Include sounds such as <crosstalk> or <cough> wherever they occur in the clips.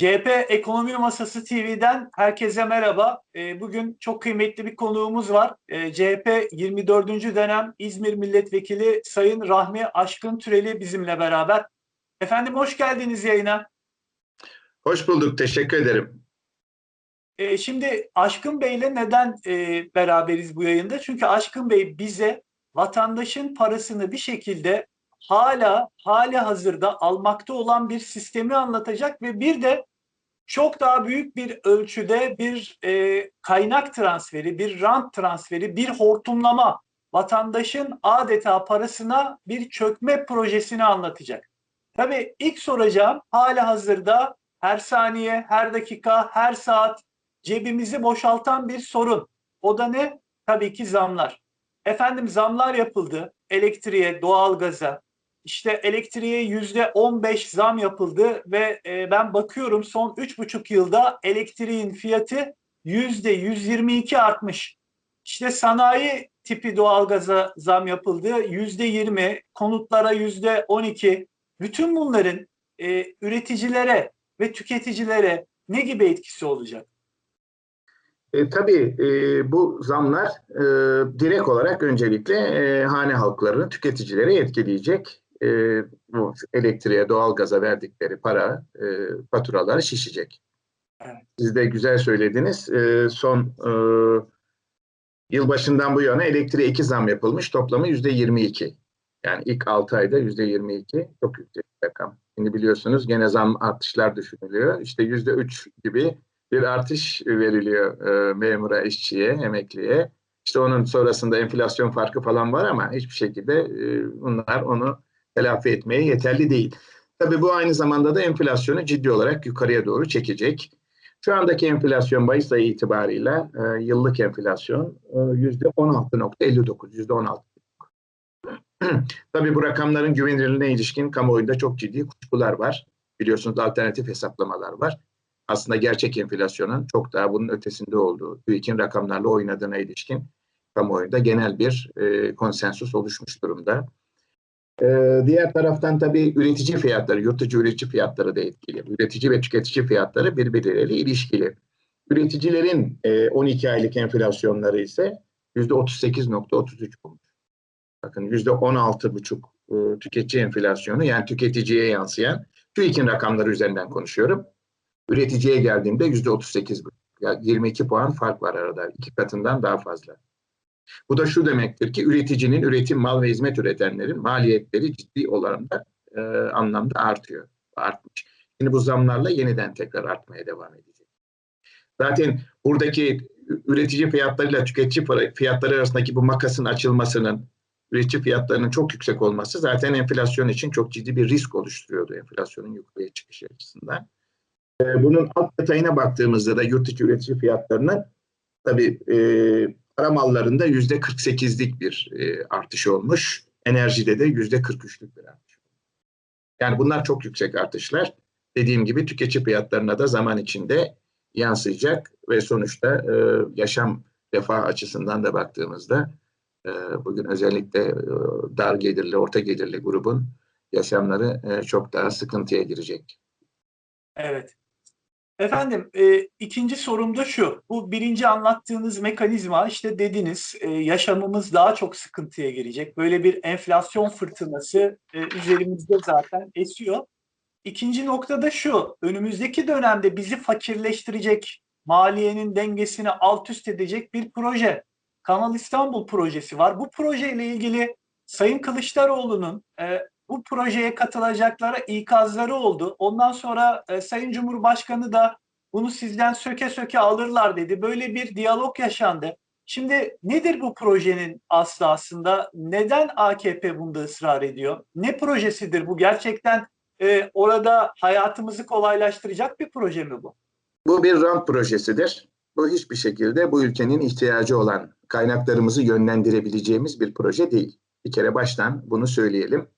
CHP Ekonomi Masası TV'den herkese merhaba. Ee, bugün çok kıymetli bir konuğumuz var. Ee, CHP 24. dönem İzmir Milletvekili Sayın Rahmi Aşkın Türeli bizimle beraber. Efendim hoş geldiniz yayına. Hoş bulduk, teşekkür ederim. Ee, şimdi Aşkın Bey'le neden e, beraberiz bu yayında? Çünkü Aşkın Bey bize vatandaşın parasını bir şekilde hala hali hazırda almakta olan bir sistemi anlatacak ve bir de çok daha büyük bir ölçüde bir e, kaynak transferi, bir rant transferi, bir hortumlama, vatandaşın adeta parasına bir çökme projesini anlatacak. Tabii ilk soracağım hali hazırda her saniye, her dakika, her saat cebimizi boşaltan bir sorun. O da ne? Tabii ki zamlar. Efendim zamlar yapıldı elektriğe, doğalgaza, işte elektriğe yüzde 15 zam yapıldı ve e, ben bakıyorum son üç buçuk yılda elektriğin fiyatı yüzde 122 artmış. İşte sanayi tipi doğalgaza zam yapıldı yüzde 20, konutlara yüzde 12. Bütün bunların e, üreticilere ve tüketicilere ne gibi etkisi olacak? E, tabii e, bu zamlar e, direkt olarak öncelikle e, hane halklarını, tüketicilere etkileyecek. E, bu elektriğe, doğalgaza verdikleri para, e, faturaları şişecek. Evet. Siz de güzel söylediniz. E, son e, yılbaşından bu yana elektriğe iki zam yapılmış. Toplamı yüzde 22. Yani ilk 6 ayda yüzde 22. Çok yüksek bir rakam. Şimdi biliyorsunuz gene zam artışlar düşünülüyor. İşte yüzde 3 gibi bir artış veriliyor e, memura, işçiye, emekliye. İşte onun sonrasında enflasyon farkı falan var ama hiçbir şekilde e, bunlar onu telafi etmeye yeterli değil. Tabii bu aynı zamanda da enflasyonu ciddi olarak yukarıya doğru çekecek. Şu andaki enflasyon Mayıs ayı itibarıyla e, yıllık enflasyon yüzde 16.59, yüzde 16. <clears throat> Tabii bu rakamların güvenilirliğine ilişkin kamuoyunda çok ciddi kuşkular var. Biliyorsunuz alternatif hesaplamalar var aslında gerçek enflasyonun çok daha bunun ötesinde olduğu, TÜİK'in rakamlarla oynadığına ilişkin kamuoyunda genel bir e, konsensus oluşmuş durumda. E, diğer taraftan tabii üretici fiyatları, yurt dışı üretici fiyatları da etkili. Üretici ve tüketici fiyatları birbirleriyle ilişkili. Üreticilerin e, 12 aylık enflasyonları ise %38.33 olmuş. Bakın %16.5 e, tüketici enflasyonu yani tüketiciye yansıyan TÜİK'in rakamları üzerinden konuşuyorum. Üreticiye geldiğimde yüzde 38 yani 22 puan fark var arada. iki katından daha fazla. Bu da şu demektir ki üreticinin üretim mal ve hizmet üretenlerin maliyetleri ciddi oranda e, anlamda artıyor. Artmış. Şimdi bu zamlarla yeniden tekrar artmaya devam edecek. Zaten buradaki üretici fiyatlarıyla tüketici fiyatları arasındaki bu makasın açılmasının üretici fiyatlarının çok yüksek olması zaten enflasyon için çok ciddi bir risk oluşturuyordu enflasyonun yukarıya çıkışı açısından. Ee, bunun alt detayına baktığımızda da yurt içi üretici fiyatlarının tabii e, para mallarında yüzde 48'lik bir e, artış olmuş. Enerjide de yüzde 43'lük bir artış. Yani bunlar çok yüksek artışlar. Dediğim gibi tüketici fiyatlarına da zaman içinde yansıyacak ve sonuçta e, yaşam refah açısından da baktığımızda e, bugün özellikle e, dar gelirli, orta gelirli grubun yaşamları e, çok daha sıkıntıya girecek. Evet. Efendim e, ikinci sorum da şu. Bu birinci anlattığınız mekanizma işte dediniz e, yaşamımız daha çok sıkıntıya girecek. Böyle bir enflasyon fırtınası e, üzerimizde zaten esiyor. İkinci nokta da şu. Önümüzdeki dönemde bizi fakirleştirecek, maliyenin dengesini alt üst edecek bir proje. Kanal İstanbul projesi var. Bu projeyle ilgili Sayın Kılıçdaroğlu'nun e, bu projeye katılacaklara ikazları oldu. Ondan sonra e, Sayın Cumhurbaşkanı da bunu sizden söke söke alırlar dedi. Böyle bir diyalog yaşandı. Şimdi nedir bu projenin aslı aslında? Neden AKP bunda ısrar ediyor? Ne projesidir bu? Gerçekten e, orada hayatımızı kolaylaştıracak bir proje mi bu? Bu bir rant projesidir. Bu hiçbir şekilde bu ülkenin ihtiyacı olan kaynaklarımızı yönlendirebileceğimiz bir proje değil. Bir kere baştan bunu söyleyelim.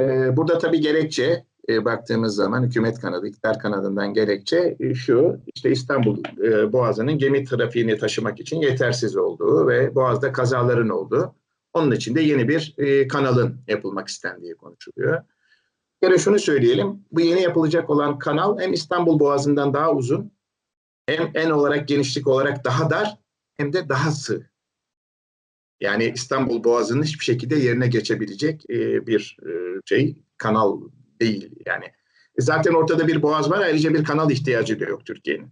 Ee, burada tabii gerekçe e, baktığımız zaman hükümet kanadı, iktidar kanadından gerekçe e, şu, işte İstanbul e, Boğazı'nın gemi trafiğini taşımak için yetersiz olduğu ve Boğaz'da kazaların olduğu. Onun için de yeni bir kanalın yapılmak istendiği konuşuluyor. Bir şunu söyleyelim. Bu yeni yapılacak olan kanal hem İstanbul Boğazı'ndan daha uzun hem en olarak genişlik olarak daha dar hem de daha sığ. Yani İstanbul Boğazı'nın hiçbir şekilde yerine geçebilecek e, bir e, şey kanal değil yani. E, Zaten ortada bir boğaz var ayrıca bir kanal ihtiyacı da yok Türkiye'nin.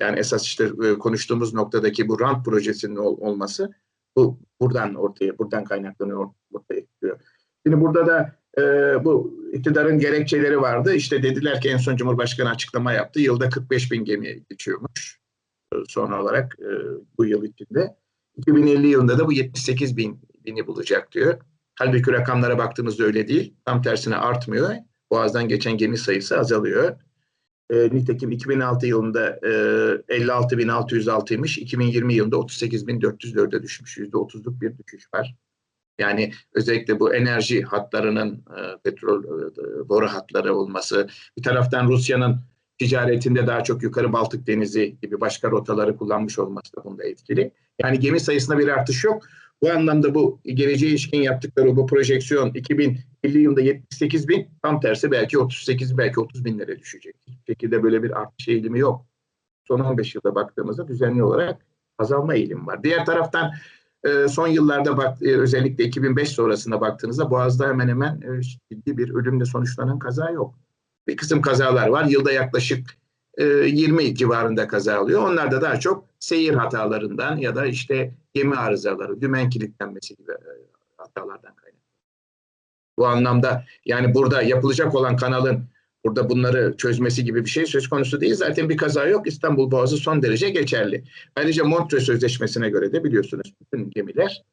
Yani esas işte konuştuğumuz noktadaki bu rant projesinin ol- olması bu buradan ortaya buradan kaynaklanıyor ortaya çıkıyor. Şimdi burada da e, bu iktidarın gerekçeleri vardı. İşte dediler ki en son Cumhurbaşkanı açıklama yaptı. Yılda 45 bin gemi geçiyormuş son olarak e, bu yıl içinde. 2050 yılında da bu 78 bin bini bulacak diyor. Halbuki rakamlara baktığımızda öyle değil. Tam tersine artmıyor. Boğaz'dan geçen gemi sayısı azalıyor. E, nitekim 2006 yılında e, 56.606'ymış. 2020 yılında 38.404'e düşmüş. %30'luk bir düşüş var. Yani özellikle bu enerji hatlarının e, petrol e, boru hatları olması, bir taraftan Rusya'nın ticaretinde daha çok yukarı Baltık Denizi gibi başka rotaları kullanmış olması da bunda etkili. Yani gemi sayısında bir artış yok. Bu anlamda bu geleceğe ilişkin yaptıkları bu projeksiyon 2050 yılında 78 bin tam tersi belki 38 belki 30 binlere düşecek. Hiçbir şekilde böyle bir artış eğilimi yok. Son 15 yılda baktığımızda düzenli olarak azalma eğilimi var. Diğer taraftan e, son yıllarda e, özellikle 2005 sonrasında baktığınızda Boğaz'da hemen hemen e, ciddi bir ölümle sonuçlanan kaza yok. Bir kısım kazalar var. Yılda yaklaşık e, 20 civarında kaza oluyor. Onlar da daha çok seyir hatalarından ya da işte gemi arızaları, dümen kilitlenmesi gibi e, hatalardan kaynaklı. Bu anlamda yani burada yapılacak olan kanalın burada bunları çözmesi gibi bir şey söz konusu değil. Zaten bir kaza yok. İstanbul Boğazı son derece geçerli. Ayrıca Montreux Sözleşmesi'ne göre de biliyorsunuz bütün gemiler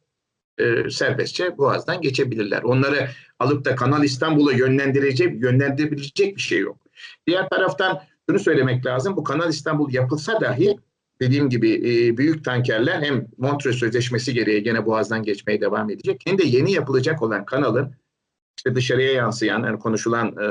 e, serbestçe Boğaz'dan geçebilirler. Onları alıp da Kanal İstanbul'a yönlendirecek, yönlendirebilecek bir şey yok. Diğer taraftan şunu söylemek lazım. Bu Kanal İstanbul yapılsa dahi dediğim gibi e, büyük tankerler hem Montreux Sözleşmesi gereği gene Boğaz'dan geçmeye devam edecek. Hem de yeni yapılacak olan kanalın işte dışarıya yansıyan yani konuşulan e,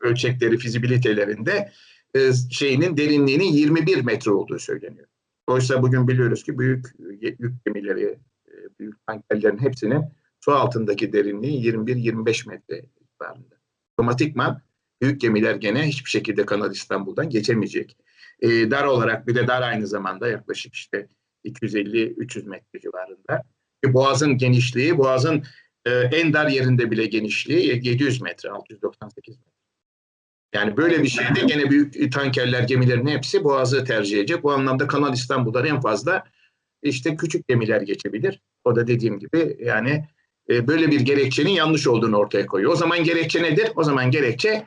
ölçekleri, fizibilitelerinde e, şeyinin derinliğinin 21 metre olduğu söyleniyor. Oysa bugün biliyoruz ki büyük yük gemileri, e, büyük tankerlerin hepsinin su altındaki derinliği 21-25 metre civarında. Otomatikman büyük gemiler gene hiçbir şekilde Kanal İstanbul'dan geçemeyecek. E, dar olarak bir de dar aynı zamanda yaklaşık işte 250-300 metre civarında. E, Boğaz'ın genişliği, Boğaz'ın e, en dar yerinde bile genişliği 700 metre, 698 metre. Yani böyle bir şeyde gene büyük tankerler, gemilerin hepsi Boğaz'ı tercih edecek. Bu anlamda Kanal İstanbul'dan en fazla işte küçük gemiler geçebilir. O da dediğim gibi yani e, böyle bir gerekçenin yanlış olduğunu ortaya koyuyor. O zaman gerekçe nedir? O zaman gerekçe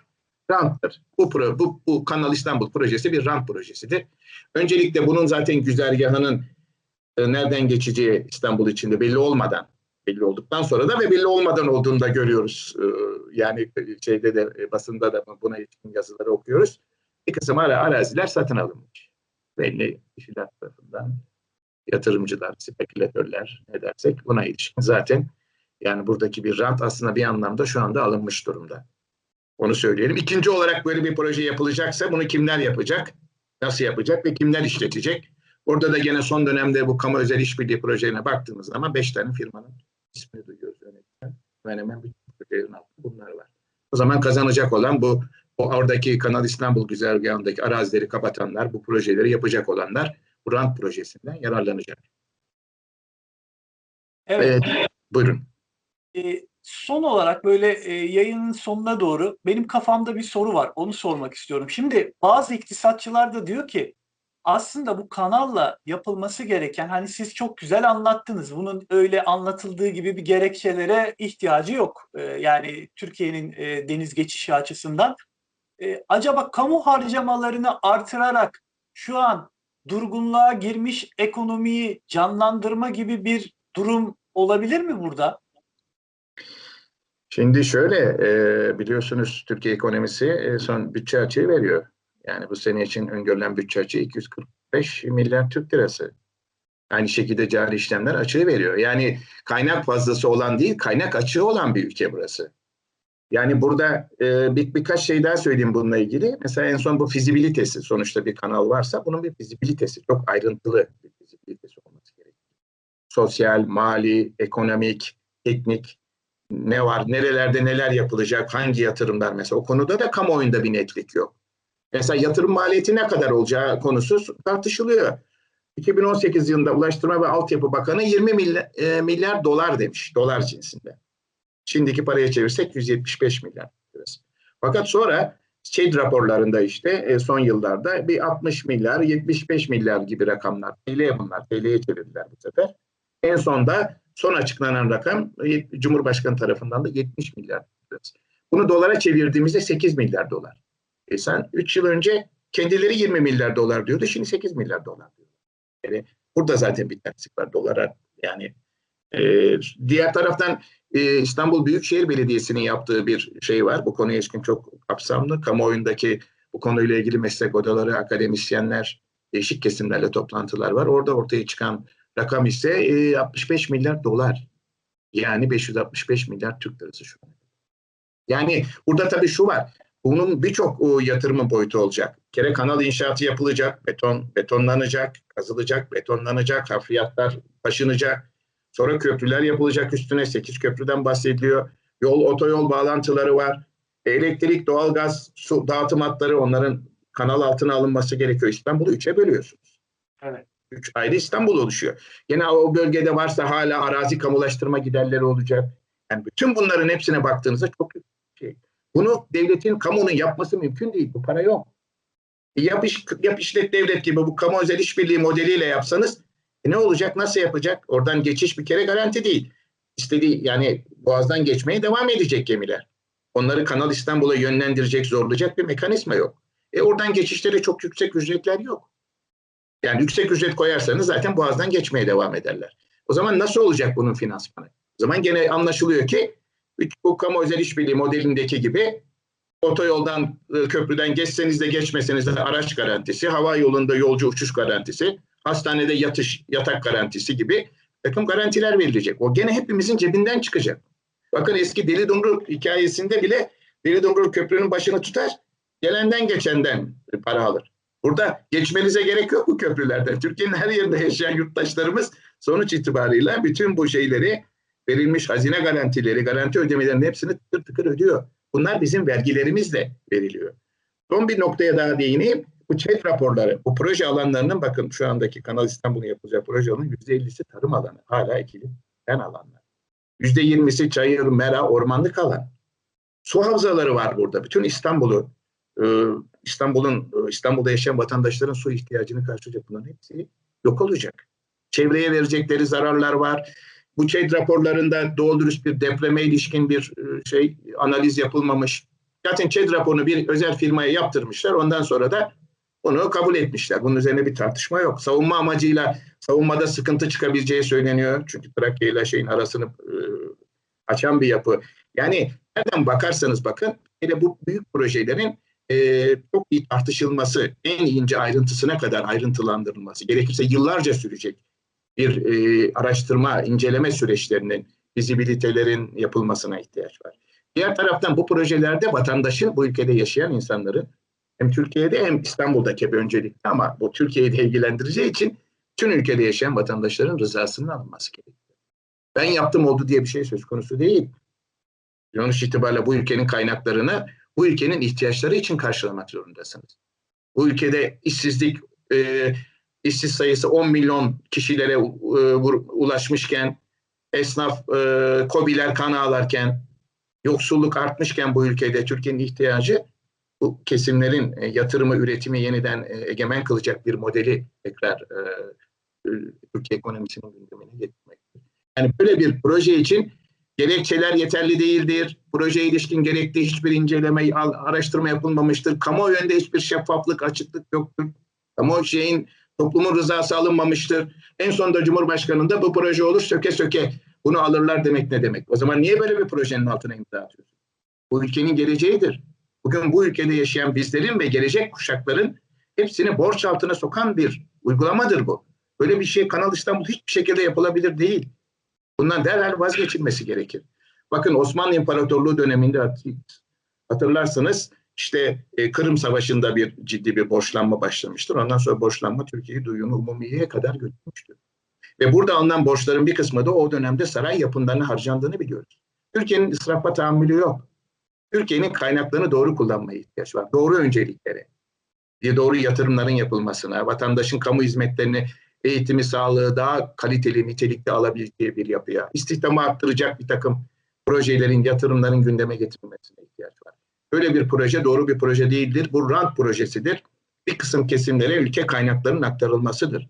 ranttır. Bu, pro, bu, bu Kanal İstanbul projesi bir rant projesidir. Öncelikle bunun zaten güzergahının e, nereden geçeceği İstanbul içinde belli olmadan belli olduktan sonra da ve belli olmadan olduğunu da görüyoruz. Ee, yani şeyde de e, basında da buna ilişkin yazıları okuyoruz. Bir kısım ara araziler satın alınmış. Belli kişiler tarafından yatırımcılar, spekülatörler ne dersek buna ilişkin zaten yani buradaki bir rant aslında bir anlamda şu anda alınmış durumda. Onu söyleyelim. İkinci olarak böyle bir proje yapılacaksa bunu kimler yapacak? Nasıl yapacak ve kimler işletecek? Orada da gene son dönemde bu kamu özel işbirliği projelerine baktığımız zaman beş tane firmanın ismini duyuyoruz yönetmen. Hemen hemen bütün projelerin altında bunlar var. O zaman kazanacak olan bu o oradaki Kanal İstanbul güzergahındaki arazileri kapatanlar, bu projeleri yapacak olanlar bu rant projesinden yararlanacak. Evet. Evet, buyurun. E, son olarak böyle e, yayının sonuna doğru benim kafamda bir soru var. Onu sormak istiyorum. Şimdi bazı iktisatçılar da diyor ki aslında bu kanalla yapılması gereken hani siz çok güzel anlattınız. Bunun öyle anlatıldığı gibi bir gerekçelere ihtiyacı yok. E, yani Türkiye'nin e, deniz geçişi açısından. E, acaba kamu harcamalarını artırarak şu an durgunluğa girmiş ekonomiyi canlandırma gibi bir durum olabilir mi burada? Şimdi şöyle e, biliyorsunuz Türkiye ekonomisi e, son bütçe açığı veriyor. Yani bu sene için öngörülen bütçe açığı 245 milyar Türk lirası. Aynı şekilde cari işlemler açığı veriyor. Yani kaynak fazlası olan değil, kaynak açığı olan bir ülke burası. Yani burada e, bir, birkaç şey daha söyleyeyim bununla ilgili. Mesela en son bu fizibilitesi sonuçta bir kanal varsa bunun bir fizibilitesi çok ayrıntılı bir fizibilitesi olması gerekiyor. Sosyal, mali, ekonomik, teknik ne var, nerelerde neler yapılacak, hangi yatırımlar mesela o konuda da kamuoyunda bir netlik yok. Mesela yatırım maliyeti ne kadar olacağı konusu tartışılıyor. 2018 yılında Ulaştırma ve Altyapı Bakanı 20 milyar, e, milyar dolar demiş, dolar cinsinde. Şimdiki paraya çevirsek 175 milyar. Fakat sonra ÇED raporlarında işte e, son yıllarda bir 60 milyar, 75 milyar gibi rakamlar. TL bunlar, TL'ye çevirdiler bu sefer. En sonda son açıklanan rakam e, Cumhurbaşkanı tarafından da 70 milyar lirası. Bunu dolara çevirdiğimizde 8 milyar dolar. E sen 3 yıl önce kendileri 20 milyar dolar diyordu, şimdi 8 milyar dolar diyor. Yani burada zaten bir terslik var dolara. Yani e, diğer taraftan e, İstanbul Büyükşehir Belediyesi'nin yaptığı bir şey var. Bu konuya ilişkin çok kapsamlı. Kamuoyundaki bu konuyla ilgili meslek odaları, akademisyenler, değişik kesimlerle toplantılar var. Orada ortaya çıkan rakam ise e, 65 milyar dolar. Yani 565 milyar Türk lirası şu an. Yani burada tabii şu var. Bunun birçok o, yatırımın boyutu olacak. Bir kere kanal inşaatı yapılacak, beton betonlanacak, kazılacak, betonlanacak, hafriyatlar taşınacak. Sonra köprüler yapılacak üstüne. 8 köprüden bahsediliyor. Yol, otoyol bağlantıları var. Elektrik, doğalgaz, su dağıtım hatları onların kanal altına alınması gerekiyor. İstanbul'u üçe bölüyorsunuz. Evet. Üç ayrı İstanbul oluşuyor. Yine o bölgede varsa hala arazi kamulaştırma giderleri olacak. Yani bütün bunların hepsine baktığınızda çok şey. Bunu devletin, kamunun yapması mümkün değil. Bu para yok. E yap, iş, yap işlet devlet gibi bu kamu özel işbirliği modeliyle yapsanız e ne olacak, nasıl yapacak? Oradan geçiş bir kere garanti değil. İstediği yani boğazdan geçmeye devam edecek gemiler. Onları Kanal İstanbul'a yönlendirecek, zorlayacak bir mekanizma yok. E oradan geçişlere çok yüksek ücretler yok. Yani yüksek ücret koyarsanız zaten boğazdan geçmeye devam ederler. O zaman nasıl olacak bunun finansmanı? O zaman gene anlaşılıyor ki bu kamu özel işbirliği modelindeki gibi otoyoldan, köprüden geçseniz de geçmeseniz de araç garantisi, hava yolunda yolcu uçuş garantisi, hastanede yatış, yatak garantisi gibi takım garantiler verilecek. O gene hepimizin cebinden çıkacak. Bakın eski Deli Dumrul hikayesinde bile Deli Dumrul köprünün başını tutar, gelenden geçenden para alır. Burada geçmenize gerek yok bu köprülerden. Türkiye'nin her yerinde yaşayan yurttaşlarımız sonuç itibarıyla bütün bu şeyleri verilmiş hazine garantileri, garanti ödemelerinin hepsini tıkır tıkır ödüyor. Bunlar bizim vergilerimizle veriliyor. Son bir noktaya daha değineyim. Bu ÇED raporları, bu proje alanlarının bakın şu andaki Kanal İstanbul'un yapılacağı proje alanının %50'si tarım alanı. Hala ekili ben alanlar. %20'si çayır, mera, ormanlık alan. Su havzaları var burada. Bütün İstanbul'u, İstanbul'un İstanbul'da yaşayan vatandaşların su ihtiyacını karşılayacak bunların hepsi yok olacak. Çevreye verecekleri zararlar var. Bu ÇED raporlarında doğru dürüst bir depreme ilişkin bir şey analiz yapılmamış. Zaten ÇED raporunu bir özel firmaya yaptırmışlar. Ondan sonra da onu kabul etmişler. Bunun üzerine bir tartışma yok. Savunma amacıyla savunmada sıkıntı çıkabileceği söyleniyor. Çünkü Trakya ile şeyin arasını e, açan bir yapı. Yani nereden bakarsanız bakın hele bu büyük projelerin e, çok iyi tartışılması, en ince ayrıntısına kadar ayrıntılandırılması, gerekirse yıllarca sürecek bir e, araştırma, inceleme süreçlerinin, fizibilitelerin yapılmasına ihtiyaç var. Diğer taraftan bu projelerde vatandaşın, bu ülkede yaşayan insanların hem Türkiye'de hem İstanbul'daki hep öncelikli ama bu Türkiye'yi de ilgilendireceği için tüm ülkede yaşayan vatandaşların rızasının alınması gerekiyor. Ben yaptım oldu diye bir şey söz konusu değil. Sonuç itibariyle bu ülkenin kaynaklarını bu ülkenin ihtiyaçları için karşılamak zorundasınız. Bu ülkede işsizlik, e, işsiz sayısı 10 milyon kişilere e, ulaşmışken, esnaf e, kobiler kan ağlarken, yoksulluk artmışken bu ülkede Türkiye'nin ihtiyacı bu kesimlerin e, yatırımı, üretimi yeniden e, egemen kılacak bir modeli tekrar e, Türkiye ekonomisinin gündemine getirmektir. Yani böyle bir proje için gerekçeler yeterli değildir. Projeye ilişkin gerektiği hiçbir inceleme, araştırma yapılmamıştır. Kamuoyunda hiçbir şeffaflık, açıklık yoktur. Kamuoyu şeyin toplumun rızası alınmamıştır. En sonunda Cumhurbaşkanı'nda da bu proje olur söke söke bunu alırlar demek ne demek? O zaman niye böyle bir projenin altına imza atıyorsun? Bu ülkenin geleceğidir. Bugün bu ülkede yaşayan bizlerin ve gelecek kuşakların hepsini borç altına sokan bir uygulamadır bu. Böyle bir şey Kanal İstanbul hiçbir şekilde yapılabilir değil. Bundan derhal vazgeçilmesi gerekir. Bakın Osmanlı İmparatorluğu döneminde hatırlarsınız işte e, Kırım Savaşı'nda bir ciddi bir borçlanma başlamıştır. Ondan sonra borçlanma Türkiye'yi duyunu umumiyeye kadar götürmüştür. Ve burada alınan borçların bir kısmı da o dönemde saray yapımlarına harcandığını biliyoruz. Türkiye'nin israfa tahammülü yok. Türkiye'nin kaynaklarını doğru kullanmaya ihtiyaç var. Doğru öncelikleri. Bir doğru yatırımların yapılmasına, vatandaşın kamu hizmetlerini, eğitimi, sağlığı daha kaliteli, nitelikli alabileceği bir yapıya, istihdamı arttıracak bir takım projelerin, yatırımların gündeme getirilmesine ihtiyaç var. Böyle bir proje doğru bir proje değildir. Bu rant projesidir. Bir kısım kesimlere ülke kaynaklarının aktarılmasıdır.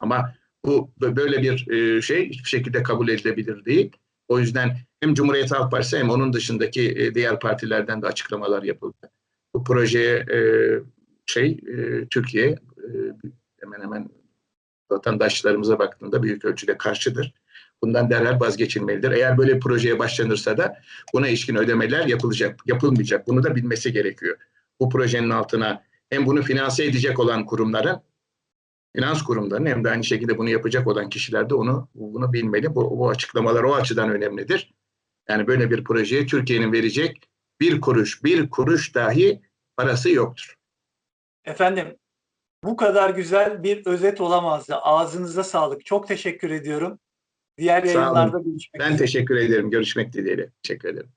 Ama bu böyle bir e, şey hiçbir şekilde kabul edilebilir değil. O yüzden hem Cumhuriyet Halk Partisi hem onun dışındaki e, diğer partilerden de açıklamalar yapıldı. Bu projeye e, şey Türkiye hemen hemen vatandaşlarımıza baktığında büyük ölçüde karşıdır. Bundan derhal vazgeçilmelidir. Eğer böyle projeye başlanırsa da buna ilişkin ödemeler yapılacak, yapılmayacak. Bunu da bilmesi gerekiyor. Bu projenin altına hem bunu finanse edecek olan kurumların, finans kurumlarının hem de aynı şekilde bunu yapacak olan kişiler de onu bunu bilmeli. Bu, bu açıklamalar o açıdan önemlidir. Yani böyle bir projeye Türkiye'nin verecek bir kuruş, bir kuruş dahi parası yoktur. Efendim bu kadar güzel bir özet olamazdı. Ağzınıza sağlık. Çok teşekkür ediyorum. Diğer Sağ olun. yayınlarda görüşmek Ben üzere. teşekkür ederim. Görüşmek dileğiyle. Teşekkür ederim.